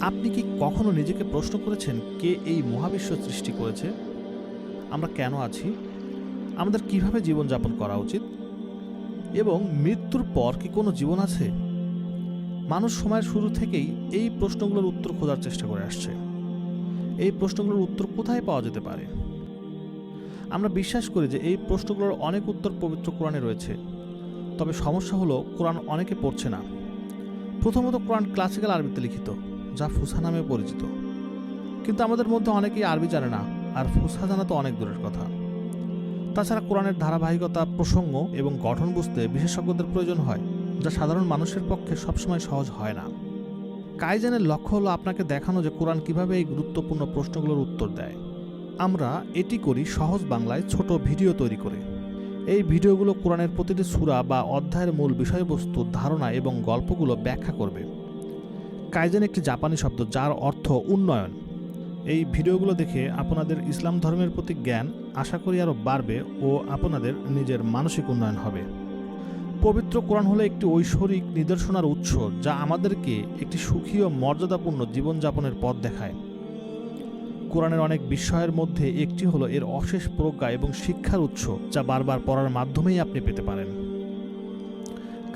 আপনি কি কখনো নিজেকে প্রশ্ন করেছেন কে এই মহাবিশ্ব সৃষ্টি করেছে? আমরা কেন আছি? আমাদের কীভাবে জীবনযাপন করা উচিত? এবং মৃত্যুর পর কি কোনো জীবন আছে? মানুষ সময়ের শুরু থেকেই এই প্রশ্নগুলোর উত্তর খোঁজার চেষ্টা করে আসছে। এই প্রশ্নগুলোর উত্তর কোথায় পাওয়া যেতে পারে? আমরা বিশ্বাস করি যে এই প্রশ্নগুলোর অনেক উত্তর পবিত্র কোরআনে রয়েছে। তবে সমস্যা হলো, কোরআন অনেকে পড়ছে না। প্রথমত কোরআন ক্লাসিক্যাল আরবিতে লিখিত। যা ফুসা নামে পরিচিত। কিন্তু আমাদের মধ্যে অনেকেই আরবি জানে না, আর ফুসা জানা তো অনেক দূরের কথা। তাছাড়া কোরআনের ধারাবাহিকতা, প্রসঙ্গ এবং গঠন বুঝতে বিশেষজ্ঞদের প্রয়োজন হয়, যা সাধারণ মানুষের পক্ষে সবসময় সহজ হয় না। কাইজানের লক্ষ্য হলো আপনাকে দেখানো যে কোরআন কীভাবে এই গুরুত্বপূর্ণ প্রশ্নগুলোর উত্তর দেয়। আমরা এটি করি সহজ বাংলায় ছোট ভিডিও তৈরি করে। এই ভিডিওগুলো কোরআনের প্রতিটি সূরা বা অধ্যায়ের মূল বিষয়বস্তু, ধারণা এবং গল্পগুলো ব্যাখ্যা করবে। কাইজেন একটি জাপানি শব্দ যার অর্থ উন্নয়ন। এই ভিডিওগুলো দেখে আপনাদের ইসলাম ধর্মের প্রতি জ্ঞান আশা করি আরও বাড়বে ও আপনাদের নিজের মানসিক উন্নয়ন হবে। পবিত্র কোরআন হলো একটি ঐশ্বরিক নিদর্শনার উৎস যা আমাদেরকে একটি সুখী ও মর্যাদাপূর্ণ জীবনযাপনের পথ দেখায়। কোরআনের অনেক বিষয়ের মধ্যে একটি হলো এর অশেষ প্রজ্ঞা এবং শিক্ষার উৎস যা বারবার পড়ার মাধ্যমেই আপনি পেতে পারেন।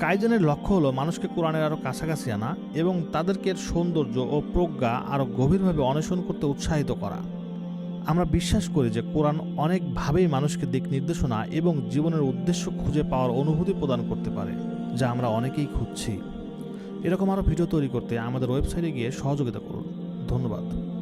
কাইজনের লক্ষ্য হলো মানুষকে কোরআনের আরও কাছাকাছি আনা এবং তাদেরকে এর সৌন্দর্য ও প্রজ্ঞা আরও গভীরভাবে অন্বেষণ করতে উৎসাহিত করা। আমরা বিশ্বাস করি যে কোরআন অনেকভাবেই মানুষকে দিক নির্দেশনা এবং জীবনের উদ্দেশ্য খুঁজে পাওয়ার অনুভূতি প্রদান করতে পারে, যা আমরা অনেকেই খুঁজছি। এরকম আরও ভিডিও তৈরি করতে আমাদের ওয়েবসাইটে গিয়ে সহযোগিতা করুন। ধন্যবাদ।